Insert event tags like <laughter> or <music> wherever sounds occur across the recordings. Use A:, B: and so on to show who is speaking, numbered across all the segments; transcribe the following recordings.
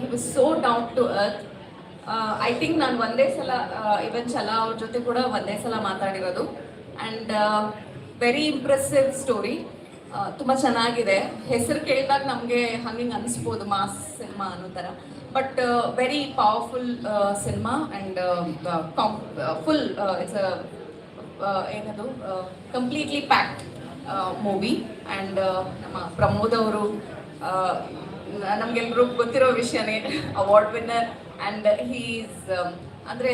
A: He was so down to earth I think ನಾನು ಒಂದೇ ಸಲ ಇವನ್ ಛಲ ಅವ್ರ ಜೊತೆ ಕೂಡ ಒಂದೇ ಸಲ ಮಾತಾಡಿರೋದು. ಆ್ಯಂಡ್ ವೆರಿ ಇಂಪ್ರೆಸಿವ್ ಸ್ಟೋರಿ ತುಂಬ ಚೆನ್ನಾಗಿದೆ. ಹೆಸರು ಕೇಳಿದಾಗ ನಮಗೆ ಹಂಗೆ ಅನಿಸ್ಬೋದು ಮಾಸ್ ಸಿನಿಮಾ ಅನ್ನೋ ಥರ. But very powerful cinema and full it's ಏನದು ಕಂಪ್ಲೀಟ್ಲಿ ಪ್ಯಾಕ್ಡ್ ಮೂವಿ ಆ್ಯಂಡ್ ನಮ್ಮ ಪ್ರಮೋದ್ ಅವರು ನಮಗೆಲ್ಲರೂ ಗೊತ್ತಿರೋ ವಿಷಯನೇ ಅವಾರ್ಡ್ ವಿನ್ನರ್ ಆ್ಯಂಡ್ ಹೀಸ್ ಅಂದರೆ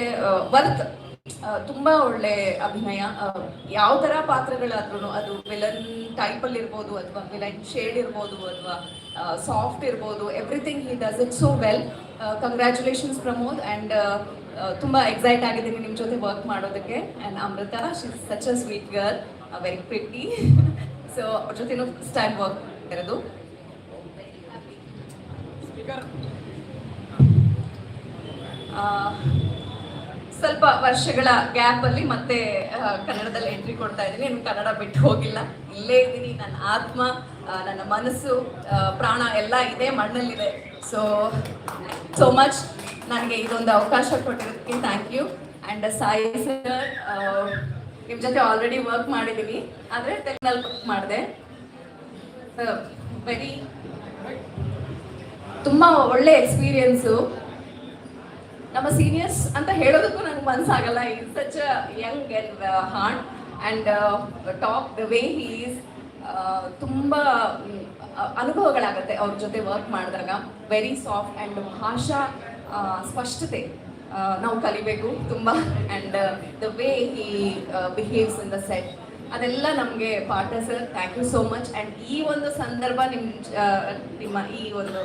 A: ವರ್ತ್ ತುಂಬ ಒಳ್ಳೆ ಅಭಿನಯ. ಯಾವ ಥರ ಪಾತ್ರಗಳಾದ್ರೂ ಅದು ವಿಲನ್ ಟೈಪಲ್ಲಿ ಇರ್ಬೋದು ಅಥವಾ ವಿಲನ್ ಶೇಡ್ ಇರ್ಬೋದು ಅಥವಾ ಸಾಫ್ಟ್ ಇರ್ಬೋದು everything he does it so well congratulations Pramod and ತುಂಬ ಎಕ್ಸೈಟ್ ಆಗಿದ್ದೀನಿ ನಿಮ್ಮ ಜೊತೆ ವರ್ಕ್ ಮಾಡೋದಕ್ಕೆ. And Amrita she such a sweet girl very pretty so ಅವ್ರ ಜೊತೆ ಸ್ಟ್ಯಾಂಡ್ ವರ್ಕ್ ಇರೋದು. ಆ, ಸ್ವಲ್ಪ ವರ್ಷಗಳ ಗ್ಯಾಪ್ ಅಲ್ಲಿ ಮತ್ತೆ ಕನ್ನಡದಲ್ಲಿ ಎಂಟ್ರಿ ಕೊಡ್ತಾ ಇದ್ದೀನಿ. ಇನ್ನು ಕನ್ನಡ ಬಿಟ್ಟು ಹೋಗಿಲ್ಲ. ಇಲ್ಲೇ ಇದ್ದೀನಿ. ನನ್ನ ಆತ್ಮ ನನ್ನ ಮನಸ್ಸು ಪ್ರಾಣ ಎಲ್ಲ ಇದೆ ಮಣ್ಣಲ್ಲಿದೆ. ಸೊ ಸೋ ಮಚ್ ನನಗೆ ಇದೊಂದು ಅವಕಾಶ ಕೊಟ್ಟಿರೋದಕ್ಕೆ thank you and Sai sir ನಿಮ್ಮ ಜೊತೆ ಆಲ್ರೆಡಿ ವರ್ಕ್ ಮಾಡಿದ್ದೀನಿ ಆದರೆ ತೆಲುಗಿನಲ್ಲಿ ವರ್ಕ್ ಮಾಡಿದೆ. ವೆರಿ ತುಂಬ ಒಳ್ಳೆ ಎಕ್ಸ್ಪೀರಿಯನ್ಸು ನಮ್ಮ ಸೀನಿಯರ್ಸ್ ಅಂತ ಹೇಳೋದಕ್ಕೂ ನನಗೆ ಮನ್ಸಾಗಲ್ಲ. Is such young and hard and top the way he is ತುಂಬ ಅನುಭವಗಳಾಗುತ್ತೆ ಅವ್ರ ಜೊತೆ ವರ್ಕ್ ಮಾಡಿದಾಗ. ವೆರಿ ಸಾಫ್ಟ್ ಆ್ಯಂಡ್ ಭಾಷಾ ಸ್ಪಷ್ಟತೆ ನಾವು ಕಲಿಬೇಕು ತುಂಬ. And the way he behaves in the set ಅದೆಲ್ಲ ನಮಗೆ ಪಾಠ sir thank you so much and ಈ ಒಂದು ಸಂದರ್ಭ ನಿಮ್ಮ ನಿಮ್ಮ ಈ ಒಂದು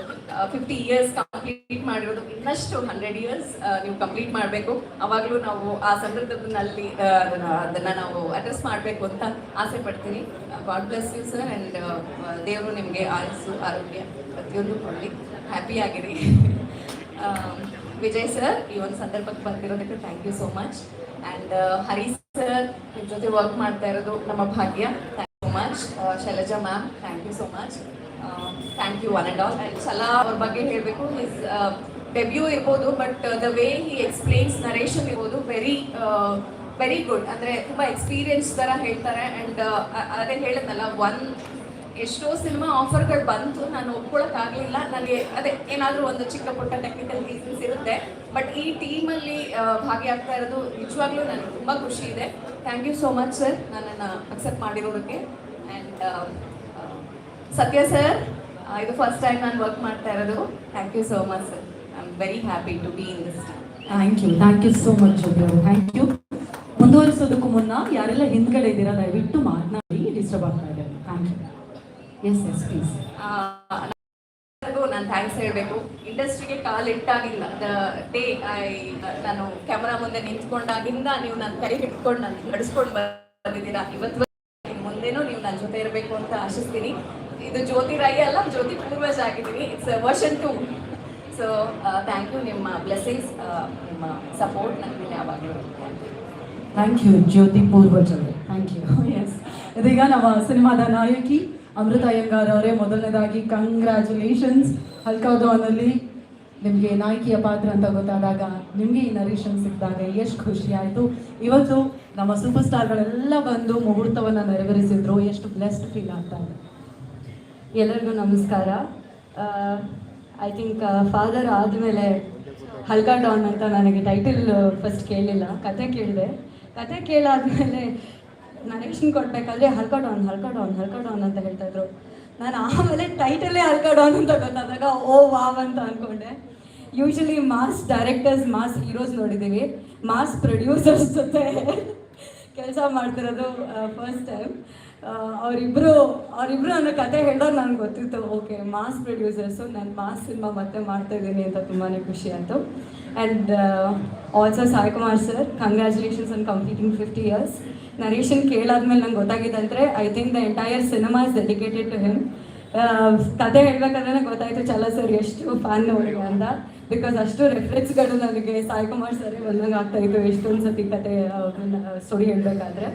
A: ಫಿಫ್ಟಿ ಇಯರ್ಸ್ ಕಂಪ್ಲೀಟ್ ಮಾಡಿರೋದು ಇನ್ನಷ್ಟು ಹಂಡ್ರೆಡ್ ಇಯರ್ಸ್ ನೀವು ಕಂಪ್ಲೀಟ್ ಮಾಡಬೇಕು. ಅವಾಗಲೂ ನಾವು ಆ ಸಂದರ್ಭದಲ್ಲಿ ಅದನ್ನು ನಾವು ಅಡ್ರೆಸ್ ಮಾಡಬೇಕು ಅಂತ ಆಸೆ ಪಡ್ತೀನಿ. God bless you sir and ದೇವರು ನಿಮಗೆ ಆಯಸ್ಸು ಆರೋಗ್ಯ ಪ್ರತಿಯೊಂದು ಕೊಡಲಿ. ಹ್ಯಾಪಿ ಆಗಿರಿ. <laughs> ಆ, ವಿಜಯ್ ಸರ್ ಈ ಒಂದು ಸಂದರ್ಭಕ್ಕೆ ಬಂದಿರೋದಕ್ಕೆ thank you so much and Hari sir ನಿಮ್ಮ ಜೊತೆ ವರ್ಕ್ ಮಾಡ್ತಾ ಇರೋದು ನಮ್ಮ ಭಾಗ್ಯ. Thank you much Shailaja ma'am thank you so much thank you one and all and ಛಲ ಅವ್ರ ಬಗ್ಗೆ ಹೇಳಬೇಕು. ಹಿಸ್ ಡೆಬ್ಯೂ ಇರ್ಬೋದು but the way he explains narration ಇರ್ಬೋದು ವೆರಿ ವೆರಿ ಗುಡ್ ಅಂದರೆ ತುಂಬ ಎಕ್ಸ್ಪೀರಿಯನ್ಸ್ ಥರ ಹೇಳ್ತಾರೆ. ಆ್ಯಂಡ್ ಅದೇ ಹೇಳಿದ್ನಲ್ಲ ಒನ್ ಎಷ್ಟೋ ಸಿನಿಮಾ ಆಫರ್ಗಳು ಬಂತು, ನಾನು ಒಪ್ಕೊಳಕ್ಕಾಗಲಿಲ್ಲ. ನನಗೆ ಅದೇ ಏನಾದರೂ ಒಂದು ಚಿಕ್ಕ ಪುಟ್ಟ ಟೆಕ್ನಿಕಲ್ ರೀಸನ್ಸ್ ಇರುತ್ತೆ. ಬಟ್ ಈ ಟೀಮಲ್ಲಿ ಭಾಗಿಯಾಗ್ತಾ ಇರೋದು ನಿಜವಾಗ್ಲೂ ನನಗೆ ತುಂಬ ಖುಷಿ ಇದೆ. Thank you so much sir ನನ್ನನ್ನು ಅಕ್ಸೆಪ್ಟ್ ಮಾಡಿರೋದಕ್ಕೆ. ಆ್ಯಂಡ್ ಸತ್ಯ ಸರ್ ಇದು ಫಸ್ಟ್ ಟೈಮ್ ನಾನು ವರ್ಕ್ ಮಾಡ್ತಾ ಇರೋದು. Thank you so much sir I am very happy to be in this
B: thank you thank you so much thank you ಮುಂದುವರಿಸೋದಕ್ಕೂ ಮುನ್ನ ಯಾರೆಲ್ಲ ಹಿಂದ್ಗಡೆ ಇದ್ದೀರಾ, ದಯವಿಟ್ಟು ಮಾತನಾಡಿ ಡಿಸ್ಟರ್ಬ್ ಆಗ್ತಾ ಇದೆ thank you yes yes please
A: ನಾನು ಥ್ಯಾಂಕ್ಸ್ ಹೇಳಬೇಕು. ಇಂಡಸ್ಟ್ರಿಗೆ ಕಾಲು ಇಟ್ಟಾಗಿಲ್ಲ. ದ ಡೇ ಐ ನಾನು ಕ್ಯಾಮರಾ ಮುಂದೆ ನಿಂತ್ಕೊಂಡಾಗಿಂದ ನೀವು ನನ್ನ ಕೈ ಹಿಡ್ಕೊಂಡು ನಾನು ನಡೆಸ್ಕೊಂಡು ಬಂದಿದ್ದೀರಾ. ಇವತ್ತು ಮುಂದೆನೂ ನೀವು ನನ್ನ ಜೊತೆ ಇರಬೇಕು ಅಂತ ಆಶಿಸ್ತೀನಿ. ಇದು ಜ್ಯೋತಿ ರಾಯಿ ಅಲ್ಲ ಜ್ಯೋತಿ ಪೂರ್ವಜ ಆಗಿದ್ದೀನಿ it's version two so thank you ನಿಮ್ಮ ಬ್ಲೆಸ್ಸಿಂಗ್ಸ್ ನಿಮ್ಮ ಸಪೋರ್ಟ್ ನನಗೆ ಯಾವಾಗಲೂ
B: thank you Jyothi Poorvaj thank you yes ಇದೀಗ ನಮ್ಮ ಸಿನಿಮಾದ ನಾಯಕಿ ಅಮೃತ ಅಯ್ಯಂಗಾರ್ ಅವರೇ ಮೊದಲನೇದಾಗಿ ಕಂಗ್ರ್ಯಾಚುಲೇಷನ್ಸ್ ಹಲ್ಕಾದವನಲ್ಲಿ ನಿಮಗೆ ನಾಯಕಿಯ ಪಾತ್ರ ಅಂತ ಗೊತ್ತಾದಾಗ ನಿಮಗೆ ಈ ನರೇಷನ್ ಸಿಕ್ಕಿದಾಗ ಎಷ್ಟು ಖುಷಿ ಆಯಿತು. ಇವತ್ತು ನಮ್ಮ ಸೂಪರ್ ಸ್ಟಾರ್ಗಳೆಲ್ಲ ಬಂದು ಮುಹೂರ್ತವನ್ನು ನೆರವೇರಿಸಿದ್ರು. ಎಷ್ಟು ಬ್ಲೆಸ್ಡ್ ಫೀಲ್ ಆಗ್ತಾ ಇದೆ.
C: ಎಲ್ಲರಿಗೂ ನಮಸ್ಕಾರ. ಐ ಥಿಂಕ್ ಫಾದರ್ ಆದಮೇಲೆ ಹಲ್ಕಾ ಡಾನ್ ಅಂತ ನನಗೆ ಟೈಟಲ್ ಫಸ್ಟ್ ಕೇಳಿಲ್ಲ. ಕತೆ ಕೇಳಿದೆ. ಕತೆ ಕೇಳಾದ್ಮೇಲೆ ನರೇಷನ್ ಕೊಡಬೇಕಾದ್ರೆ ಹಲ್ಕಾ ಡೌನ್ ಹಲ್ಕಾ ಡೌನ್ ಹಲ್ಕಾ ಡೌನ್ ಅಂತ ಹೇಳ್ತಾ ಇದ್ರು. ನಾನು ಆಮೇಲೆ ಟೈಟಲ್ಲೇ ಹಲ್ಕಾ ಡೌನ್ ಅಂತ ಗೊತ್ತಾದಾಗ, ಓ, ವಾವ್ ಅಂತ ಅಂದ್ಕೊಂಡೆ usually mass directors mass heroes ನೋಡಿದ್ದೀವಿ ಮಾಸ್ ಪ್ರೊಡ್ಯೂಸರ್ಸ್ ಜೊತೆ ಕೆಲಸ ಮಾಡ್ತಿರೋದು ಫಸ್ಟ್ ಟೈಮ್ ಅವರಿಬ್ಬರು ಅವರಿಬ್ಬರು ನನ್ನ ಕತೆ ಹೇಳೋರು ನನಗೆ ಗೊತ್ತಿತ್ತು. ಓಕೆ ಮಾಸ್ ಪ್ರೊಡ್ಯೂಸರ್ಸು ನಾನು ಮಾಸ್ ಸಿನಿಮಾ ಮತ್ತೆ ಮಾಡ್ತಾ ಇದ್ದೀನಿ ಅಂತ ತುಂಬಾ ಖುಷಿ ಆಯಿತು. And also Sai Kumar sir congratulations on completing fifty years narration ಕೇಳಾದ್ಮೇಲೆ ನಂಗೆ ಗೊತ್ತಾಗಿದ್ದಂದ್ರೆ I think the entire cinema is dedicated to him ಕತೆ ನನಗೆ ಗೊತ್ತಾಯ್ತು ಚಲ ಸರ್ ಎಷ್ಟು ಫ್ಯಾನ್ ಅವ್ರಿಗೆ ಅಂತ. ಬಿಕಾಸ್ ಅಷ್ಟು ರೆಫರೆನ್ಸ್ಗಳು ನನಗೆ ಸಾಯಿ ಕುಮಾರ್ ಸರ್ ಬಂದಂಗೆ ಆಗ್ತಾ ಇತ್ತು, ಎಷ್ಟೊಂದು ಸತಿ ಕತೆ ಸ್ಟೋರಿ ಹೇಳಬೇಕಾದ್ರೆ.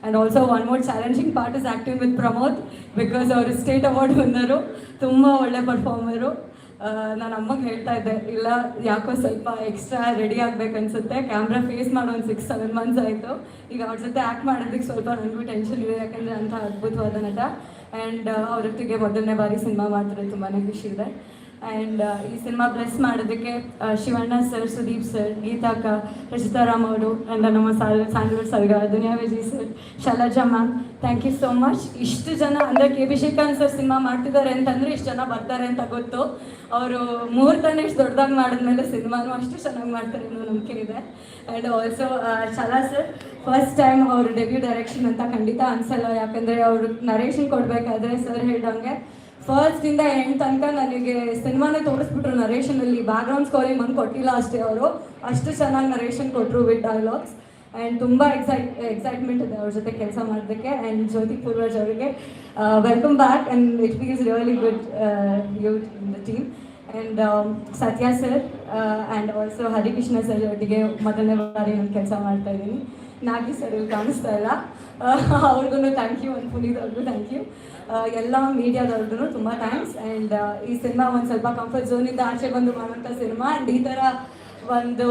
C: And also one more challenging part is acting with Pramod because ಅವರು ಸ್ಟೇಟ್ ಅವಾರ್ಡ್ ಬಂದರು ತುಂಬ ಒಳ್ಳೆ ಪರ್ಫಾರ್ಮರು ನಾನು ಅಮ್ಮಗೆ ಹೇಳ್ತಾ ಇದ್ದೆ, ಇಲ್ಲ, ಯಾಕೋ ಸ್ವಲ್ಪ ಎಕ್ಸ್ಟ್ರಾ ರೆಡಿ ಆಗ್ಬೇಕು ಅನ್ಸುತ್ತೆ ಕ್ಯಾಮ್ರಾ ಫೇಸ್ ಮಾಡೋ ಒಂದು ಸಿಕ್ಸ್ ಸೆವೆನ್ ಮಂತ್ಸ್ ಆಯಿತು. ಈಗ ಅವ್ರ ಜೊತೆ ಆ್ಯಕ್ಟ್ ಮಾಡೋದಕ್ಕೆ ಸ್ವಲ್ಪ ನನಗೂ ಟೆನ್ಷನ್ ಇದೆ, ಯಾಕಂದರೆ ಅಂಥ ಅದ್ಭುತವಾದ ನಟ. ಆ್ಯಂಡ್ ಅವರೊಟ್ಟಿಗೆ ಮೊದಲನೇ ಬಾರಿ ಸಿನಿಮಾ ಮಾಡ್ತಾರೆ ತುಂಬಾ ಖುಷಿ ಇದೆ. ಆ್ಯಂಡ್ ಈ ಸಿನಿಮಾ ಬ್ಲೆಸ್ ಮಾಡೋದಕ್ಕೆ ಶಿವಣ್ಣ ಸರ್ ಸುದೀಪ್ ಸರ್ ಗೀತಾಕ ರಚಿತಾರಾಮ್ ಅವರು ಆ್ಯಂಡ್ ನಮ್ಮ ಸಾಲ್ ಸಾಂಡ್ರೂರ್ ಸರ್ಗ Duniya Vijay sir Shailaja ma'am thank you so much ಇಷ್ಟು ಜನ, ಅಂದರೆ ಕೆ ಬಿ ಶ್ರೀಕಾಂತ್ ಸರ್ ಸಿನಿಮಾ ಮಾಡ್ತಿದ್ದಾರೆ ಅಂತಂದರೆ ಇಷ್ಟು ಜನ ಬರ್ತಾರೆ ಅಂತ ಗೊತ್ತು. ಅವರು ಮುಹೂರ್ತನೇ ಇಷ್ಟು ದೊಡ್ಡದಾಗಿ ಮಾಡಿದ್ಮೇಲೆ ಸಿನಿಮಾನು ಅಷ್ಟು ಚೆನ್ನಾಗಿ ಮಾಡ್ತಾರೆ ಅನ್ನೋ ನಂಬಿಕೆ ಇದೆ. And also Shala sir first time ಅವರು ಡೆಬ್ಯೂ ಡೈರೆಕ್ಷನ್ ಅಂತ ಖಂಡಿತ ಅನ್ಸಲ್ಲ. ಯಾಕಂದರೆ ಅವರು ನರೇಷನ್ ಕೊಡಬೇಕಾದ್ರೆ ಸರ್ ಹೇಳ್ದಂಗೆ ಫಸ್ಟ್ ಇಂದ ಎಂಡ್ ತನಕ ನನಗೆ ಸಿನಿಮಾನೇ ತೋರಿಸ್ಬಿಟ್ರು ನರೇಷನ್ ಅಲ್ಲಿ. ಬ್ಯಾಕ್ ಗ್ರೌಂಡ್ ಸ್ಕೋರಿಂಗ್ ಕೊಟ್ಟಿಲ್ಲ ಅಷ್ಟೇ ಅವರು. ಅಷ್ಟು ಚೆನ್ನಾಗಿ ನರೇಷನ್ ಕೊಟ್ಟರು ವಿತ್ ಡೈಲಾಗ್ಸ್ ಆ್ಯಂಡ್ ತುಂಬ ಎಕ್ಸೈಟ್ ಎಕ್ಸೈಟ್ಮೆಂಟ್ ಇದೆ ಅವ್ರ ಜೊತೆ ಕೆಲಸ ಮಾಡೋದಕ್ಕೆ. ಆ್ಯಂಡ್ ಜ್ಯೋತಿ ಪೂರ್ವಜ್ ಅವರಿಗೆ welcome back and it is really good you in the team and Satya sir and also Harikrishna sir ಒಟ್ಟಿಗೆ ಮೊದಲನೇ ಬಾರಿ ನಾನು ಕೆಲಸ ಮಾಡ್ತಾ ಇದ್ದೀನಿ. ನಾಗಿ ಸರ್ ಕಾಣಿಸ್ತಾ ಇಲ್ಲ. ಅವ್ರಿಗೂ ಥ್ಯಾಂಕ್ ಯು ಒಂದು ಪುನೀತ್ ಥ್ಯಾಂಕ್ ಯು ಎಲ್ಲ ಮೀಡಿಯಾದವ್ರಿಗೂ ತುಂಬ ಥ್ಯಾಂಕ್ಸ್ ಆ್ಯಂಡ್ ಈ ಸಿನಿಮಾ ಒಂದು ಸ್ವಲ್ಪ ಕಂಫರ್ಟ್ ಝೋನಿಂದ ಆಚೆ ಬಂದು ಮಾಡುವಂಥ ಸಿನಿಮಾ. ಆ್ಯಂಡ್ ಈ ಥರ ಒಂದು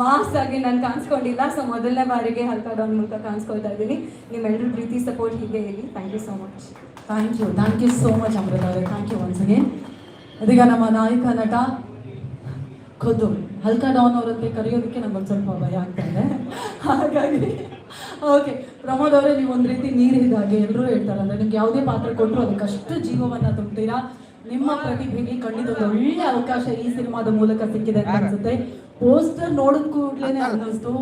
C: ಮಾಸ್ ಆಗಿ ನಾನು ಕಾಣಿಸ್ಕೊಂಡಿಲ್ಲ. ಸೊ ಮೊದಲನೇ ಬಾರಿಗೆ ಡೌನ್ ಮೂಲಕ ಕಾಣಿಸ್ಕೊಳ್ತಾ ಇದ್ದೀನಿ. ನಿಮ್ಮೆಲ್ಲರೂ ಪ್ರೀತಿ ಸಪೋರ್ಟ್ ಹೀಗೆ ಹೇಳಿ. Thank you so much
B: thank you thank you so much Amrutha ಅವರೇ. ಥ್ಯಾಂಕ್ ಯು ಒನ್ಸ್ ಅಗೇನ್ ಅದೀಗ ನಮ್ಮ ನಾಯಕ ನಟ ಖುದ್ದು. ಹಲ್ಕಾ ಡಾನ್ ಅವರಂತೆ ಕರೆಯೋದಕ್ಕೆ ನಂಗೆ ಒಂದು ಸ್ವಲ್ಪ ಭಯ ಆಗ್ತಾ ಇದೆ. ಹಾಗಾಗಿ ಓಕೆ ಪ್ರಮೋದ್ ಅವರೇ ನೀವು ಒಂದು ರೀತಿ ನೀರು ಇದ್ದಾಗೆ ಎಲ್ಲರೂ ಹೇಳ್ತಾರೆ ಅಂದರೆ ನಿಮ್ಗೆ ಯಾವುದೇ ಪಾತ್ರ ಕೊಟ್ಟರು ಅದಕ್ಕಷ್ಟು ಜೀವವನ್ನ ತುಂಬ್ತೀರಾ? ನಿಮ್ಮ ಪ್ರತಿಭೆಗೆ ಖಂಡಿತ ಒಂದು ಒಳ್ಳೆ ಅವಕಾಶ ಈ ಸಿನಿಮಾದ ಮೂಲಕ ಸಿಕ್ಕಿದೆ ಅಂತ ಅನ್ಸುತ್ತೆ. ಪೋಸ್ಟರ್ ನೋಡಿದ ಕೂಡಲೇ ಅನ್ನಿಸ್ತು.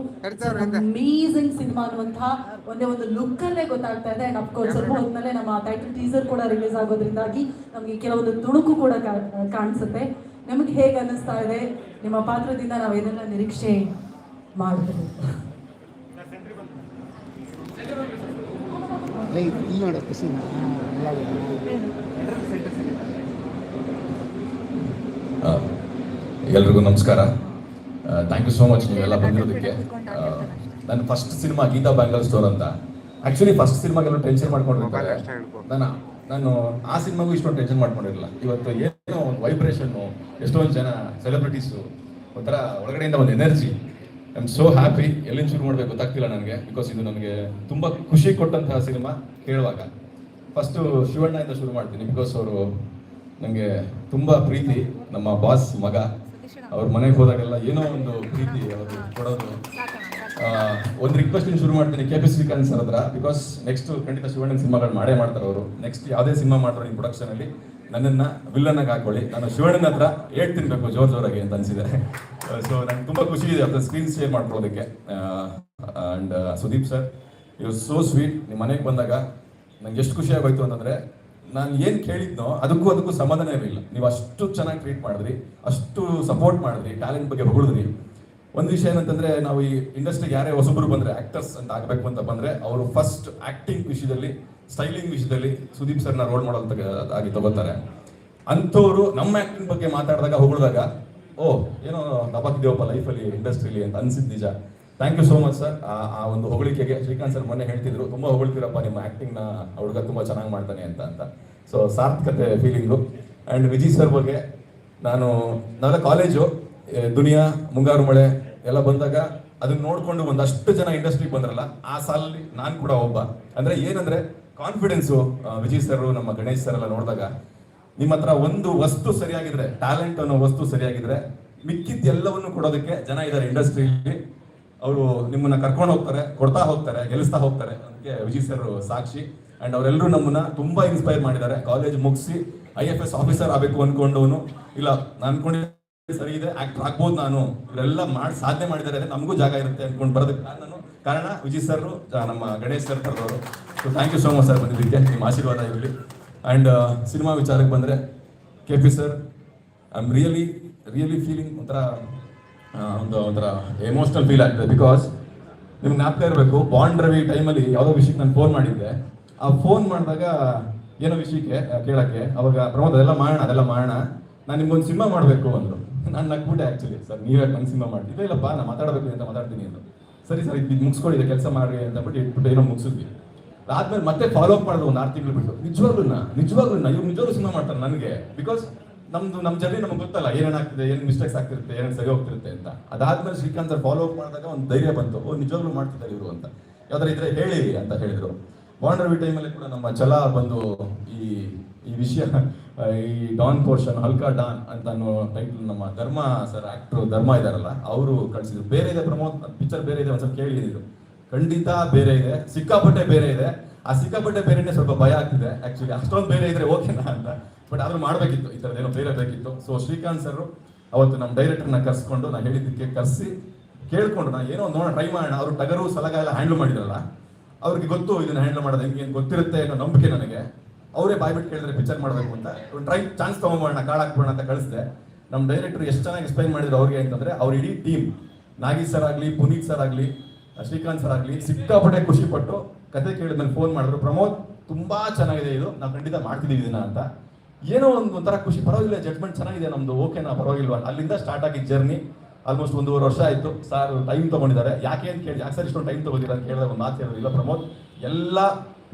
B: ಅಮೇಝಿಂಗ್ ಸಿನಿಮಾ ಅನ್ನುವಂತಹ ಒಂದೇ ಒಂದು ಲುಕ್ ಅಲ್ಲೇ ಗೊತ್ತಾಗ್ತಾ ಇದೆ. ಅಂಡ್ ಅಫ್ಕೋರ್ಸ್ ಸ್ವಲ್ಪ ನಮ್ಮ ಟೈಟಲ್ ಟೀಸರ್ ಕೂಡ ರಿಲೀಸ್ ಆಗೋದ್ರಿಂದಾಗಿ ನಮಗೆ ಕೆಲವೊಂದು ತುಣುಕು ಕೂಡ ಕಾಣಿಸುತ್ತೆ. ನಿಮಗೆ ಹೇಗೆ ಅನ್ನಿಸ್ತಾ ಇದೆ? ನಿಮ್ಮ ಪಾತ್ರದಿಂದ ನಾವೇನೆಲ್ಲ ನಿರೀಕ್ಷೆ ಮಾಡಬಹುದು
D: ನೋಡು ಖುಷಿನ?
E: ಆ, ಎಲ್ರಿಗೂ ನಮಸ್ಕಾರ. ಥ್ಯಾಂಕ್ ಯು ಸೋ ಮಚ್ ನೀವೆಲ್ಲ ಬಂದಿರೋದಕ್ಕೆ. ನನ್ನ first cinema Geetha bangle store ಅಂತ. ಆಕ್ಚುಲಿ ಫಸ್ಟ್ ಸಿನಿಮಾಗೆಲ್ಲ ಟೆನ್ಷನ್ ಮಾಡ್ಕೊಂಡಿರ್ತಾರೆ ನಾನು ನಾನು ಆ ಸಿನಿಮಾಗೂ ಇಷ್ಟೊಂದು ಟೆನ್ಷನ್ ಮಾಡ್ಕೊಂಡಿರಲಿಲ್ಲ. ಇವತ್ತು ಏನೋ ಒಂದು ವೈಬ್ರೇಷನ್ನು ಎಷ್ಟೊಂದು ಜನ ಸೆಲೆಬ್ರಿಟೀಸು ಒಂಥರ ಒಳಗಡೆಯಿಂದ ಒಂದು energy I am so happy ಎಲ್ಲಿಂದ ಶುರು ಮಾಡಬೇಕು ಗೊತ್ತಾಗ್ತಿಲ್ಲ ನನಗೆ ಬಿಕಾಸ್ ಇದು ನನಗೆ ತುಂಬ ಖುಷಿ ಕೊಟ್ಟಂತಹ ಸಿನಿಮಾ ಕೇಳುವಾಗ. ಫಸ್ಟು ಇಂದ ಶುರು ಮಾಡ್ತೀನಿ ಬಿಕಾಸ್ ಅವರು ನನಗೆ ತುಂಬ ಪ್ರೀತಿ. ನಮ್ಮ ಬಾಸ್ ಮಗ, ಅವ್ರ ಮನೆಗೆ ಹೋದಾಗೆಲ್ಲ ಏನೋ ಒಂದು ಪ್ರೀತಿ ಅವರು ಕೊಡೋದು. ಒಂದು ರಿಕ್ವೆಸ್ಟ್ ಶುರು ಮಾಡ್ತೀನಿ ಕೆ ಪಿ ಶ್ರೀಕಾಂತ್ ಸರ್ ಹತ್ರ ಬಿಕಾಸ್ ನೆಕ್ಸ್ಟ್ ಖಂಡಿತ ಶಿವಣ್ಣನ ಸಿನಿಮಾಗಳು ಮಾಡೇ ಮಾಡ್ತಾರೆ ಅವರು. ನೆಕ್ಸ್ಟ್ ಯಾವುದೇ ಸಿನಿಮಾ ಮಾಡ್ತಾರೆ ಈ ಪ್ರೊಡಕ್ಷನ್ ಅಲ್ಲಿ. ನನ್ನನ್ನ ವಿಲ್ಲನ್ನಾಗಿ ಹಾಕೊಳ್ಳಿ. ನಾನು ಶಿವಣ್ಣನ ಹತ್ರ ಏಟ್ ತಿನ್ಬೇಕು ಜೋರ್ ಜೋರಾಗಿ ಅಂತ ಅನ್ಸಿದೆ. ಸೊ ನಂಗೆ ತುಂಬಾ ಖುಷಿ ಇದೆ ಅದ್ರ ಸ್ಕ್ರೀನ್ ಶೇರ್ ಮಾಡ್ಕೊಳ್ಳೋದಕ್ಕೆ. And Sudeep sir you so sweet ನಿಮ್ಮ ಮನೆಗೆ ಬಂದಾಗ ನಂಗೆ ಎಷ್ಟು ಖುಷಿ ಆಗೋಯ್ತು ಅಂತಂದ್ರೆ, ನಾನು ಏನು ಕೇಳಿದ್ನೋ ಅದಕ್ಕೂ ಅದಕ್ಕೂ ಸಂಬಂಧನೇ ಇರಲಿಲ್ಲ. ನೀವು ಅಷ್ಟು ಚೆನ್ನಾಗಿ ಟ್ರೀಟ್ ಮಾಡಿದ್ರಿ, ಅಷ್ಟು ಸಪೋರ್ಟ್ ಮಾಡಿದ್ರಿ ಟ್ಯಾಲೆಂಟ್ ಬಗ್ಗೆ ಹೊಗಳಿದ್ರಿ. ಒಂದು ವಿಷಯ ಏನಂತಂದ್ರೆ, ನಾವು ಈ ಇಂಡಸ್ಟ್ರಿಗೆ ಯಾರೇ ಹೊಸಬ್ರು ಬಂದ್ರೆ ಆಕ್ಟರ್ಸ್ ಅಂತ ಆಗ್ಬೇಕು ಅಂತ ಬಂದ್ರೆ, ಅವರು ಫಸ್ಟ್ ಆ್ಯಕ್ಟಿಂಗ್ ವಿಷಯದಲ್ಲಿ ಸ್ಟೈಲಿಂಗ್ ವಿಷಯದಲ್ಲಿ ಸುದೀಪ್ ಸರ್ನ ರೋಲ್ ಮಾಡಲ್ ಆಗಿ ತಗೋತಾರೆ. ಅಂಥವ್ರು ನಮ್ಮ ಆಕ್ಟಿಂಗ್ ಬಗ್ಗೆ ಮಾತಾಡಿದಾಗ ಹೊಗಳಿದಾಗ, ಓ, ಏನೋ ದಬಾಕಿದ್ದೇವಪ್ಪ ಲೈಫಲ್ಲಿ ಇಂಡಸ್ಟ್ರಿಲಿ ಅಂತ ಅನ್ಸಿದ್ ನಿಜ. Thank you so much sir ಆ ಒಂದು ಹೊಗಳಿಕೆಗೆ ಶ್ರೀಕಾಂತ್ ಸರ್ ಮೊನ್ನೆ ಹೇಳ್ತಿದ್ರು, ತುಂಬಾ ಹೊಗಳ್ತೀರಪ್ಪ, ನಿಮ್ಮ ಆಕ್ಟಿಂಗ್ನ ಹುಡುಗ ತುಂಬಾ ಚೆನ್ನಾಗಿ ಮಾಡ್ತಾನೆ ಅಂತ ಅಂತ. ಸೊ ಸಾರ್ಥಕತೆ ಫೀಲಿಂಗು ಅಂಡ್ ವಿಜಯ್ ಸರ್ ಬಗ್ಗೆ ನಾನು, ನಾವೆಲ್ಲ ಕಾಲೇಜು ದುನಿಯಾ, ಮುಂಗಾರು ಮಳೆ ಎಲ್ಲ ಬಂದಾಗ ಅದನ್ನ ನೋಡ್ಕೊಂಡು ಒಂದಷ್ಟು ಜನ ಇಂಡಸ್ಟ್ರಿಗೆ ಬಂದ್ರಲ್ಲ, ಆ ಸಾಲಲ್ಲಿ ನಾನು ಕೂಡ ಒಬ್ಬ. ಅಂದ್ರೆ ಏನಂದ್ರೆ ಕಾನ್ಫಿಡೆನ್ಸು ವಿಜಯ್ ಸರ್, ನಮ್ಮ ಗಣೇಶ್ ಸರ್ ಎಲ್ಲ ನೋಡಿದಾಗ ನಿಮ್ಮ ಹತ್ರ ಒಂದು ವಸ್ತು ಸರಿಯಾಗಿದ್ರೆ ಟ್ಯಾಲೆಂಟ್ ಅನ್ನೋ ವಸ್ತು ಸರಿಯಾಗಿದ್ರೆ ಮಿಕ್ಕಿದ್ದು ಎಲ್ಲವನ್ನು ಕೊಡೋದಕ್ಕೆ ಜನ ಇದ್ದಾರೆ ಇಂಡಸ್ಟ್ರಿಯಲ್ಲಿ. ಅವರು ನಿಮ್ಮನ್ನ ಕರ್ಕೊಂಡು ಹೋಗ್ತಾರೆ, ಕೊಡ್ತಾ ಹೋಗ್ತಾರೆ, ಗೆಲ್ಲಿಸ್ತಾ ಹೋಗ್ತಾರೆ ಅದಕ್ಕೆ ವಿಜಯ್ ಸರ್ ಸಾಕ್ಷಿ. ಅಂಡ್ ಅವರೆಲ್ಲರೂ ನಮ್ಮನ್ನ ತುಂಬಾ ಇನ್ಸ್ಪೈರ್ ಮಾಡಿದ್ದಾರೆ. ಕಾಲೇಜ್ ಮುಗಿಸಿ ಐ ಎಫ್ ಎಸ್ ಆಫೀಸರ್ ಆಗಬೇಕು ಅನ್ಕೊಂಡವನು. ಇಲ್ಲ, ನಾನು ಅನ್ಕೊಂಡಿದ್ದೆ ಸರಿ ಇದೆ ಆಕ್ಟರ್ ಆಗ್ಬೋದು ನಾನು. ಇವರೆಲ್ಲ ಮಾಡಿ, ಸಾಧನೆ ಮಾಡಿದ್ದಾರೆ, ನಮಗೂ ಜಾಗ ಇರುತ್ತೆ ಅನ್ಕೊಂಡು ಬರೋದಕ್ಕೆ ಕಾರಣ ಕಾರಣ ವಿಜಯ್ ಸರ್ ನಮ್ಮ Ganesh sir ಕರೆದವರು so thank you so much sir ಬಂದಿದ್ದಕ್ಕೆ. ನಿಮ್ಮ ಆಶೀರ್ವಾದ ಇರಲಿ. ಆ್ಯಂಡ್ ಸಿನಿಮಾ ವಿಚಾರಕ್ಕೆ ಬಂದರೆ K P sir I am really really feeling ಒಂಥರ ಒಂದು ಒಂಥರ ಎಮೋಷ್ನಲ್ ಫೀಲ್ ಆಗ್ತದೆ. ಬಿಕಾಸ್ ನಿಮ್ಗೆ ಜ್ಞಾಪಕ ಇರಬೇಕು ಬಾಂಡ್ ರವಿ ಟೈಮಲ್ಲಿ ಯಾವುದೋ ವಿಷಯಕ್ಕೆ ನಾನು ಫೋನ್ ಮಾಡಿದ್ದೆ. ಆ ಫೋನ್ ಮಾಡಿದಾಗ ಏನೋ ವಿಷಯಕ್ಕೆ ಕೇಳೋಕ್ಕೆ, ಅವಾಗ ಪ್ರಮೋದ್, ಅದೆಲ್ಲ ಮಾಡೋಣ ಅದೆಲ್ಲ ಮಾಡೋಣ, ನಾನು ನಿಮ್ಗೊಂದು ಸಿನಿಮಾ ಮಾಡಬೇಕು ಅಂದರು. ನಾನು ನಗ್ಬಿಟ್ಟೆ ಆ್ಯಕ್ಚುಲಿ ಸರ್, ನೀವೇ ನನ್ನ ಸಿನಿಮಾ ಮಾಡಿ ಇಲ್ಲ ಇಲ್ಲಪ್ಪ ನಾನು ಮಾತಾಡಬೇಕು ಅಂತ ಮಾತಾಡ್ತೀನಿ ಅಂದ್ರು. ಸರಿ, ಸರ್ ಇದು ಮುಗಿಸ್ಕೊಳ್ಳಿ ಕೆಲಸ ಮಾಡ್ರಿ ಅಂತ ಬಿಟ್ಟು ಇಟ್ಬಿಟ್ಟು ಏನೋ ಮುಗಿಸಿದ್ವಿ. ಆದ್ಮೇಲೆ ಮತ್ತೆ ಫಾಲೋ ಅಪ್ ಮಾಡಿದ್ರು ಒಂದು ಆರು ತಿಂಗಳು ಬಿಟ್ಟು. ನಿಜವಾಗ್ಲೂ ನಿಜವಾಗ್ಲೂ ಇವ್ರು ನಿಜವಾಗ್ಲೂ ಸಿನಿಮಾ ಮಾಡ್ತಾರೆ ನನಗೆ. ಬಿಕಾಸ್ ನಮ್ದು ನಮ್ಮ ಜರ್ನಿ ನಮ್ಗೆ ಗೊತ್ತಲ್ಲ ಏನೇನಾಗ್ತಿದೆ ಏನ್ ಮಿಸ್ಟೇಕ್ಸ್ ಆಗ್ತಿರುತ್ತೆ, ಏನೇನು ಸರಿ ಹೋಗ್ತಿರುತ್ತೆ ಅಂತ. ಅದಾದ್ಮೇಲೆ ಶ್ರೀಕಾಂತ್ ಫಾಲೋ ಅಪ್ ಮಾಡಿದಾಗ ಒಂದು ಧೈರ್ಯ ಬಂತು. ಓ, ನಿಜವಾಗ್ಲೂ ಮಾಡ್ತಿದ್ದಾರೆ ಇವರು ಅಂತ. ಯಾವ್ದಾರ ಇದ್ರೆ ಹೇಳಿ ಅಂತ ಹೇಳಿದ್ರು. ಟೈಮ್ ಟೈಮಲ್ಲಿ ಕೂಡ ನಮ್ಮ ಛಲ ಬಂದು ಈ ಈ ವಿಷಯ, ಈ ಡಾನ್ ಪೋರ್ಷನ್ ಹಲ್ಕಾ ಡಾನ್ ಅಂತ ಅನ್ನೋ ಟೈಟಲ್ ನಮ್ಮ ಧರ್ಮ ಸರ್ ಆಕ್ಟರ್ ಧರ್ಮ ಇದಾರಲ್ಲ, ಅವರು ಕಳಿಸಿದ್ರು. ಬೇರೆ ಇದೆ ಪ್ರಮೋದ್ ಪಿಕ್ಚರ್ ಬೇರೆ ಇದೆ, ಒಂದ್ಸಲ ಕೇಳಿ ಹೇಳಿದ್ರು ಖಂಡಿತ ಬೇರೆ ಇದೆ. ಸಿಕ್ಕಾಪಟ್ಟೆ ಬೇರೆ ಇದೆ. ಆ ಸಿಕ್ಕಾಪಟ್ಟೆ ಬೇರೆನೆ ಸ್ವಲ್ಪ ಭಯ ಆಗ್ತಿದೆ. ಆಕ್ಚುಲಿ ಅಷ್ಟೊಂದು ಬೇರೆ ಇದ್ರೆ ಓಕೆನಾ ಅಂತ. ಬಟ್ ಆದ್ರೂ ಮಾಡ್ಬೇಕಿತ್ತು. ಈ ಥರದ್ದೇನೋ ಬೇರೆ ಬೇಕಿತ್ತು. ಸೊ ಶ್ರೀಕಾಂತ್ ಸರ್ ಅವತ್ತು ನಮ್ಮ ಡೈರೆಕ್ಟರ್ನ ಕರ್ಸ್ಕೊಂಡು ನಾನು ಹೇಳಿದ್ದಕ್ಕೆ ಕರೆಸಿ, ಕೇಳ್ಕೊಂಡು ನಾನು ಏನೋ ನೋಡೋಣ ಟ್ರೈ ಮಾಡೋಣ. ಅವರು ಟಗರು, ಸಲಗ ಎಲ್ಲ ಹ್ಯಾಂಡಲ್ ಮಾಡಿದ್ರಲ್ಲ. ಅವ್ರಿಗೆ ಗೊತ್ತು ಇದನ್ನ ಹ್ಯಾಂಡಲ್ ಮಾಡೋದು ಹೆಂಗೆ ಏನು ಗೊತ್ತಿರುತ್ತೆ ಅನ್ನೋ ನಂಬಿಕೆ ನನಗೆ. ಅವರೇ ಬಾಯ್ಬಿಟ್ಟು ಕೇಳಿದ್ರೆ ಪಿಕ್ಚರ್ ಮಾಡಬೇಕು ಅಂತ. ಒಂದು ಟ್ರೈ ಚಾನ್ಸ್ ತಗೊಂಬೋಣ ಕಾಳು ಹಾಕ್ಬೋಣ ಅಂತ ಕಳಿಸಿದೆ. ನಮ್ಮ ಡೈರೆಕ್ಟರ್ ಎಷ್ಟು ಚೆನ್ನಾಗಿ ಎಕ್ಸ್ಪ್ಲೈನ್ ಮಾಡಿದ್ರು ಅವ್ರಿಗೆ ಅಂತಂದ್ರೆ, ಅವ್ರ ಇಡೀ ಟೀಮ್ ನಾಗೇಶ್ ಸರ್ ಆಗಲಿ, ಪುನೀತ್ ಸರ್ ಆಗಲಿ, ಶ್ರೀಕಾಂತ್ ಸರ್ ಆಗಲಿ, ಸಿಕ್ಕಾಪಟ್ಟೆ ಖುಷಿ ಪಟ್ಟು ಕತೆ ಕೇಳಿದ್ಮೇಲೆ ಫೋನ್ ಮಾಡಿದ್ರು. ಪ್ರಮೋದ್ ತುಂಬಾ ಚೆನ್ನಾಗಿದೆ ಇದು. ನಾವು ಖಂಡಿತ ಮಾಡ್ತಿದ್ದೀವಿ ಇದನ್ನ ಅಂತ. ಏನೋ ಒಂದು ಒಂಥರ ಖುಷಿ. ಪರವಾಗಿಲ್ಲ ಜಡ್ಜ್ಮೆಂಟ್ ಚೆನ್ನಾಗಿದೆ ನಮ್ದು. ಓಕೆನಾ ಪರವಾಗಿಲ್ವಾ? ಅಲ್ಲಿಂದ ಸ್ಟಾರ್ಟ್ ಆಗಿದ್ದ ಜರ್ನಿ ಆಲ್ಮೋಸ್ಟ್ ಒಂದೂವರೆ ವರ್ಷ ಆಯಿತು. ಸರ್ ಟೈಮ್ ತಗೊಂಡಿದ್ದಾರೆ. ಯಾಕೆ ಅಂತ ಕೇಳಿ, ಯಾಕೆ ಸರ್ ಇಷ್ಟೊಂದು ಟೈಮ್ ತಗೋದಿಲ್ಲ ಅಂತ ಕೇಳಿದಾಗ ಒಂದು ಮಾತು ಹೇಳಿದ್ರು ಇಲ್ಲ ಪ್ರಮೋದ್. ಎಲ್ಲ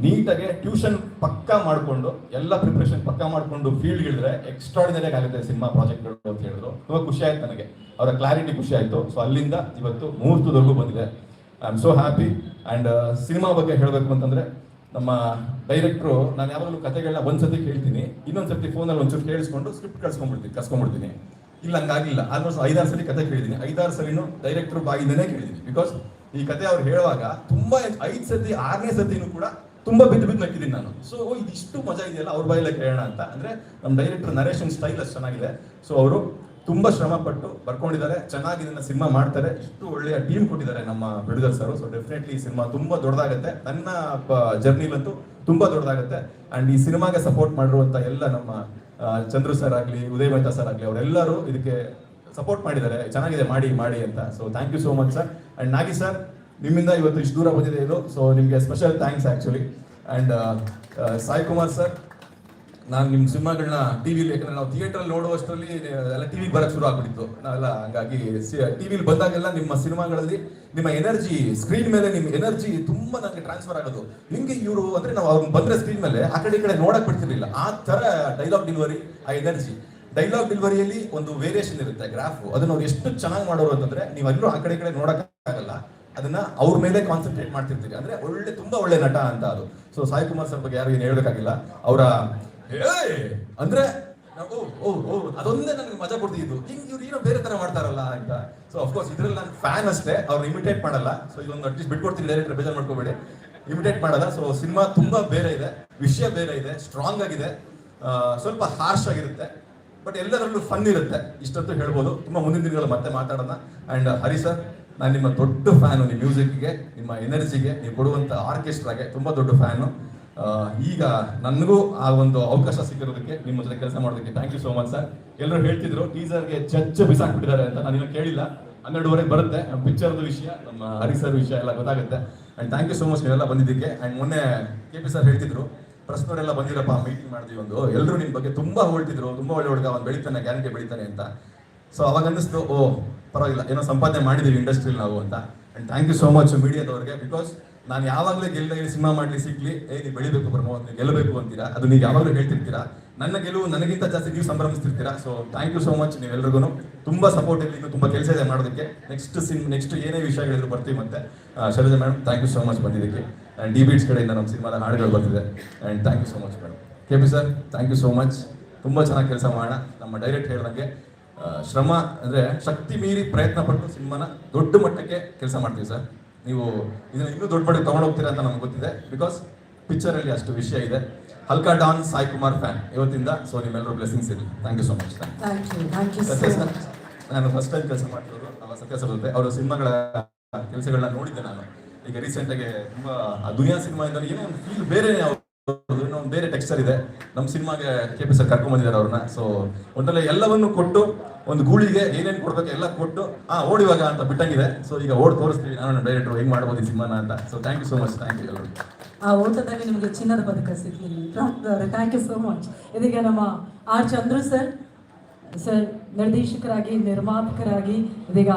E: ನೀಟಾಗಿ ಟ್ಯೂಷನ್ ಪಕ್ಕಾ ಮಾಡಿಕೊಂಡು, ಎಲ್ಲ ಪ್ರಿಪ್ರೇಷನ್ ಪಕ್ಕಾ ಮಾಡಿಕೊಂಡು ಫೀಲ್ಡ್ ಇಳಿದ್ರೆ ಎಕ್ಸ್ಟ್ರಾಡಿನರಿ ಆಗುತ್ತೆ ಸಿನಿಮಾ ಪ್ರಾಜೆಕ್ಟ್ಗಳು ಅಂತ ಹೇಳಿದ್ರು. ತುಂಬ ಖುಷಿ ಆಯ್ತು ನನಗೆ. ಅವರ ಕ್ಲಾರಿಟಿ ಖುಷಿ ಆಯಿತು. ಸೊ ಅಲ್ಲಿಂದ ಇವತ್ತು ಮುಹೂರ್ತದವರೆಗೂ ಬಂದಿದೆ. I am so happy and cinema ಬಗ್ಗೆ ಹೇಳಬೇಕು ಅಂತಂದರೆ, ನಮ್ಮ ಡೈರೆಕ್ಟ್ರು ನಾನು ಯಾವಾಗಲೂ ಕತೆಗಳನ್ನ ಒಂದ್ಸತಿ ಕೇಳ್ತೀನಿ ಇನ್ನೊಂದ್ಸತಿ ಫೋನಲ್ಲಿ ಒಂಚೂರು ಕೇಳಿಸ್ಕೊಂಡು ಸ್ಕ್ರಿಪ್ಟ್ ಕಳ್ಸ್ಕೊಂಡ್ಬಿಡ್ತೀನಿ ಕರ್ಸ್ಕೊಂಡ್ಬಿಡ್ತೀನಿ ಇಲ್ಲ, ಹಂಗಾಗಿಲ್ಲ. ಆಲ್ಮೋಸ್ಟ್ ಐದಾರು ಸರಿ ಕತೆ ಕೇಳಿದ್ದೀನಿ. ಐದಾರು ಸರಿನು ಡೈರೆಕ್ಟರ್ ಬಾಯಿಂದನೇ ಕೇಳಿದ್ದೀನಿ. ಬಿಕಾಸ್ ಈ ಕತೆ ಅವ್ರು ಹೇಳುವಾಗ ತುಂಬಾ ಐದು ಸತಿ, ಆರನೇ ಸತಿನೂ ಕೂಡ ತುಂಬಾ ಬಿದ್ದು ಬಿದ್ದು ನಕ್ಕಿದ್ದೀನಿ ನಾನು. ಸೊ ಇದಿಷ್ಟು ಮಜಾ ಇದೆಯಲ್ಲ, ಅವ್ರ ಬಾಯಿಲ್ಲ ಕೇಳೋಣ ಅಂತ. ಅಂದ್ರೆ ನಮ್ಮ ಡೈರೆಕ್ಟರ್ ನರೇಶನ್ ಸ್ಟೈಲ್ ಅಷ್ಟು ಚೆನ್ನಾಗಿದೆ. ಸೊ ಅವರು ತುಂಬಾ ಶ್ರಮ ಪಟ್ಟು ಬರ್ಕೊಂಡಿದ್ದಾರೆ. ಚೆನ್ನಾಗಿ ಇದನ್ನ ಸಿನಿಮಾ ಮಾಡ್ತಾರೆ. ಇಷ್ಟು ಒಳ್ಳೆಯ ಟೀಮ್ ಕೊಟ್ಟಿದ್ದಾರೆ ನಮ್ಮ ಪ್ರೊಡ್ಯೂಸರ್ ಸರ್. ಸೊ ಡೆಫಿನೆಟ್ಲಿ ಈ ಸಿನಿಮಾ ತುಂಬಾ ದೊಡ್ಡದಾಗತ್ತೆ. ನನ್ನ ಜರ್ನಿಲಂತೂ ತುಂಬಾ ದೊಡ್ಡದಾಗುತ್ತೆ. ಅಂಡ್ ಈ ಸಿನಿಮಾಗೆ ಸಪೋರ್ಟ್ ಮಾಡಿರುವಂತ ಎಲ್ಲ ನಮ್ಮ ಚಂದ್ರು ಸರ್ ಆಗಲಿ ಉದಯ್ ಭಟ್ಟ ಸರ್ ಆಗಲಿ, ಅವರೆಲ್ಲರೂ ಇದಕ್ಕೆ ಸಪೋರ್ಟ್ ಮಾಡಿದ್ದಾರೆ. ಚೆನ್ನಾಗಿದೆ, ಮಾಡಿ ಮಾಡಿ ಅಂತ. So thank you so much sir and Nagi sir ನಿಮ್ಮಿಂದ ಇವತ್ತು ಇಷ್ಟು ದೂರ ಬಂದಿದೆ ಇದು. ಸೊ ನಿಮಗೆ special thanks actually and Sai Kumar sir ನಾನು ನಿಮ್ಮ ಸಿನಿಮಾಗಳನ್ನ ಟಿವಿಲಿ ಯಾಕಂದ್ರೆ ನಾವು ಥಿಯೇಟರ್ ನೋಡುವಷ್ಟರಲ್ಲಿ, ಎಲ್ಲ ಟಿವಿ ಬರಕ್ ಶುರು ಆಗ್ಬಿಟ್ಟಿತ್ತು. ನಾವೆಲ್ಲ ಹಂಗಾಗಿ ಟಿವಿಲಿ ಬಂದಾಗೆಲ್ಲ ನಿಮ್ಮ ಸಿನಿಮಾಗಳಲ್ಲಿ ನಿಮ್ಮ ಎನರ್ಜಿ ಸ್ಕ್ರೀನ್ ಮೇಲೆ ನಿಮ್ಮ ಎನರ್ಜಿ ತುಂಬಾ ನನಗೆ ಟ್ರಾನ್ಸ್ಫರ್ ಆಗೋದು. ನಿಮ್ಗೆ ಇವರು ಅಂದ್ರೆ ನಾವು ಅವ್ರನ್ನ ಬಂದ್ರೆ ಸ್ಕ್ರೀನ್ ಮೇಲೆ ಆ ಕಡೆ ಈ ಕಡೆ ನೋಡಕ್ ಬಿಡ್ತಿರ್ಲಿಲ್ಲ. ಆ ತರ ಡೈಲಾಗ್ ಡೆಲಿವರಿ ಆ ಎನರ್ಜಿ ಡೈಲಾಗ್ ಡೆಲಿವರಿಯಲ್ಲಿ ಒಂದು ವೇರಿಯೇಷನ್ ಇರುತ್ತೆ ಗ್ರಾಫ್ ಅದನ್ನ ಅವ್ರು ಎಷ್ಟು ಚೆನ್ನಾಗಿ ಮಾಡೋರು ಅಂತಂದ್ರೆ ನೀವು ಎಲ್ಲರೂ ಆ ಕಡೆ ಈ ಕಡೆ ನೋಡಕ್ ಆಗಲ್ಲ. ಅದನ್ನ ಅವ್ರ ಮೇಲೆ ಕಾನ್ಸಂಟ್ರೇಟ್ ಮಾಡ್ತಿರ್ತೀರಿ. ಅಂದ್ರೆ ಒಳ್ಳೆ, ತುಂಬಾ ಒಳ್ಳೆ ನಟ ಅಂತ ಅದು. ಸೊ ಸಾಯಿ ಕುಮಾರ್ ಸರ್ ಬಗ್ಗೆ ಯಾರು ಏನು ಹೇಳ್ಬೇಕಾಗಿಲ್ಲ. ಅವರ ಅಂದ್ರೆ ಓ ಅದೊಂದೇ ನನಗೆ ಮಜಾ ಕೊಡ್ತಿದ್ದು. ಹಿಂಗ್ ಇವ್ರು ಏನೋ ಬೇರೆ ತರ ಮಾಡ್ತಾರಲ್ಲ ಅಂತ. ಸೊ ಅಫ್ಕೋರ್ಸ್ ಇದ್ರಲ್ಲಿ ನಾನು ಫ್ಯಾನ್ ಅಷ್ಟೇ. ಅವ್ರು ಇಮಿಟೇಟ್ ಮಾಡಲ್ಲ. ಸೊ ಇದೊಂದು ಅಟ್ಲೀಸ್ಟ್ ಬಿಟ್ಕೊಡ್ತೀನಿ ಡೈರೆಕ್ಟರ್ ಬೇಜಾರು ಮಾಡ್ಕೋಬೇಡಿ. ಇಮಿಟೇಟ್ ಮಾಡಲ್ಲ. ಸೊ ಸಿನಿಮಾ ತುಂಬಾ ಬೇರೆ ಇದೆ. ವಿಷಯ ಬೇರೆ ಇದೆ. ಸ್ಟ್ರಾಂಗ್ ಆಗಿದೆ. ಸ್ವಲ್ಪ ಹಾರ್ಶ್ ಆಗಿರುತ್ತೆ. ಬಟ್ ಎಲ್ಲರಲ್ಲೂ ಫನ್ ಇರುತ್ತೆ. ಇಷ್ಟೊತ್ತು ಹೇಳ್ಬೋದು. ತುಂಬಾ ಮುಂದಿನ ದಿನಗಳಲ್ಲಿ ಮತ್ತೆ ಮಾತಾಡೋಣ. ಅಂಡ್ ಹರಿ ಸರ್ ನಾನು ನಿಮ್ಮ ದೊಡ್ಡ ಫ್ಯಾನು ನಿಮ್ಮ ಮ್ಯೂಸಿಕ್ಗೆ ನಿಮ್ಮ ಎನರ್ಜಿಗೆ ನೀವು ಕೊಡುವಂಥ ಆರ್ಕೆಸ್ಟ್ರಾಗೆ ತುಂಬಾ ದೊಡ್ಡ ಫ್ಯಾನು ಈಗ ನನಗೂ ಆ ಒಂದು ಅವಕಾಶ ಸಿಕ್ಕಿರೋದಕ್ಕೆ ನಿಮ್ಮ ಜೊತೆ ಕೆಲಸ ಮಾಡೋದಕ್ಕೆ thank you so much sir ಎಲ್ಲರೂ ಹೇಳ್ತಿದ್ರು ಟೀಸರ್ಗೆ ಚಚ್ಚ ಬಿಸಾಕ್ಬಿಟ್ಟಿದ್ದಾರೆ ಅಂತ ನಾನು ಇನ್ನೂ ಕೇಳಿಲ್ಲ. ಹನ್ನೆರಡುವರೆಗೆ ಬರುತ್ತೆ, ನಮ್ಮ ಪಿಕ್ಚರ್ದು ವಿಷಯ, ನಮ್ಮ ಹರಿ ಸರ್ ವಿಷಯ ಎಲ್ಲ ಗೊತ್ತಾಗುತ್ತೆ. And thank you so much ನೀವೆಲ್ಲ ಬಂದಿದ್ದಕ್ಕೆ. ಆ್ಯಂಡ್ ಮೊನ್ನೆ ಕೆ ಪಿ ಸರ್ ಹೇಳ್ತಿದ್ರು ಪ್ರಶ್ನೆಲ್ಲ ಬಂದಿರಪ್ಪ ಮೀಟಿಂಗ್ ಮಾಡಿದ್ವಿ ಒಂದು ಎಲ್ಲರೂ ನಿಮ್ಮ ಬಗ್ಗೆ ತುಂಬ ಹೊಳ್ತಿದ್ರು ತುಂಬ ಒಳ್ಳೆ ಹುಡುಗ, ಅವ್ನು ಬೆಳಿತಾನೆ, ಗ್ಯಾರಂಟಿ ಬೆಳಿತಾನೆ ಅಂತ. ಸೊ ಅವಾಗ ಅನ್ನಿಸ್ತು, ಓ, ಪರವಾಗಿಲ್ಲ, ಏನೋ ಸಂಪಾದನೆ ಮಾಡಿದ್ದೀವಿ ಇಂಡಸ್ಟ್ರಿಯಲ್ಲಿ ನಾವು ಅಂತ. And thank you so much ಮೀಡಿಯಾದವ್ರಿಗೆ because ನಾನು ಯಾವಾಗಲೇ ಗೆಲ್ಲ ಸಿನಿಮಾ ಮಾಡ್ಲಿ, ಸಿಗ್ಲಿ, ಏ, ನೀವು ಬೆಳಿಬೇಕು ಪ್ರಮೋದ್ ನೀವು ಗೆಲ್ಲಬೇಕು ಅಂತೀರಾ? ಅದು ನೀವು ಯಾವಾಗಲೂ ಹೇಳ್ತಿರ್ತೀರಾ? ನನ್ನ ಗೆಲುವು ನನಗಿಂತ ಜಾಸ್ತಿ ನೀವು ಸಂಭ್ರಮಿಸ್ತಿರ್ತೀರಾ? So thank you so much ನೀವೆಲ್ರಿಗೂ ತುಂಬ ಸಪೋರ್ಟ್ ಇಲ್ಲಿ ಇನ್ನೂ ತುಂಬ ಕೆಲಸ ಇದೆ ಮಾಡೋದಕ್ಕೆ. ನೆಕ್ಸ್ಟ್ ಸಿನ್ ನೆಕ್ಸ್ಟ್ ಏನೇ ವಿಷಯಗಳಿದ್ರು ಬರ್ತೀವಿ ಮತ್ತೆ. Shailaja madam thank you so much ಬಂದಿದ್ದಕ್ಕೆ. ಆ್ಯಂಡ್ ಡಿ ಬಿಟ್ಸ್ ಕಡೆಯಿಂದ ನಮ್ಮ ಸಿನಿಮಾದ ಹಾಡುಗಳು ಬರ್ತಿದೆ. And thank you so much madam K P sir thank you so much ತುಂಬ ಚೆನ್ನಾಗಿ ಕೆಲಸ ಮಾಡೋಣ. ನಮ್ಮ ಡೈರೆಕ್ಟ್ ಹೇಳ್ದಂಗೆ ಶ್ರಮ ಅಂದರೆ ಶಕ್ತಿ ಮೀರಿ ಪ್ರಯತ್ನ ಪಟ್ಟು ಸಿನಿಮಾನ ದೊಡ್ಡ ಮಟ್ಟಕ್ಕೆ ಕೆಲಸ ಮಾಡ್ತೀವಿ ಸರ್ ನೀವು ಇದನ್ನ ಇನ್ನೂ ದೊಡ್ಡ ಮಟ್ಟಕ್ಕೆ ತಗೊಂಡು ಹೋಗ್ತೀರಾ ಅಂತ ನಮ್ಗೆ ಗೊತ್ತಿದೆ. ಬಿಕಾಸ್ ಪಿಕ್ಚರಲ್ಲಿ ಅಷ್ಟು ವಿಷಯ ಇದೆ. ಹಲ್ಕಾ ಡಾನ್ ಸಾಯಿ ಕುಮಾರ್ ಫ್ಯಾನ್ ಇವತ್ತಿಂದ ಸೊ ನಿಮ್ಮೆಲ್ಲರೂ ಬ್ಲೆಸಿಂಗ್ಸ್ ಇರಲಿ. Thank you so much sir ನಾನು ಫಸ್ಟ್ ಟೈಮ್ ಕೆಲಸ ಮಾಡ್ತಿರೋದು ಅವ ಸತ್ಯ ಸರ್ ಜೊತೆ. ಅವರ ಸಿನಿಮಾಗಳ ಕೆಲಸಗಳನ್ನ ನೋಡಿದ್ದೆ ನಾನು. ಈಗ ರೀಸೆಂಟ್ ಆಗಿ ತುಂಬಾ ದುನಿಯಾ ಸಿನಿಮಾ ಇಂದ ಏನೋ ಒಂದು ಫೀಲ್ ಬೇರೆ ಏನೋ ಒಂದು ಬೇರೆ ಟೆಕ್ಸ್ಚರ್ ಇದೆ. ನಮ್ಮ ಸಿನಿಮಾಗೆ ಕೆ ಪಿ ಸರ್ ಕರ್ಕೊಂಡ್ ಬಂದಿದ್ದಾರೆ ಅವ್ರನ್ನ. ಸೊ ಒಂದಲ್ಲ ಎಲ್ಲವನ್ನು ಕೊಟ್ಟು ಒಂದು ಗೂಳಿಗೆ ಏನೇನು ಕೊಡ್ಬೇಕು ಎಲ್ಲ ಕೊಟ್ಟು, ಆ, ಓಡಿವಾಗ ಅಂತ ಬಿಟ್ಟಂಗಿದೆ. ಸೊ ಈಗ ಓಡ್ ತೋರಿಸ್ತೀವಿ. ನಾನು ಡೈರೆಕ್ಟರ್ ಹೆಂಗ್ ಮಾಡ್ಬೋದು ಈ ಸಿನಿಮಾನ ಅಂತ. So thank you so much thank you
B: ಆ, ಓಟದಲ್ಲಿ ನಿಮಗೆ ಚಿನ್ನದ ಪದಕ ಸಿಗ್ಲಿ ಥ್ಯಾಂಕ್ ಯು ಸೋ ಮಚ್ ಇದೀಗ ನಮ್ಮ ಆರ್ ಚಂದ್ರು ಸರ್ ಸರ್, ನಿರ್ದೇಶಕರಾಗಿ, ನಿರ್ಮಾಪಕರಾಗಿ, ಇದೀಗ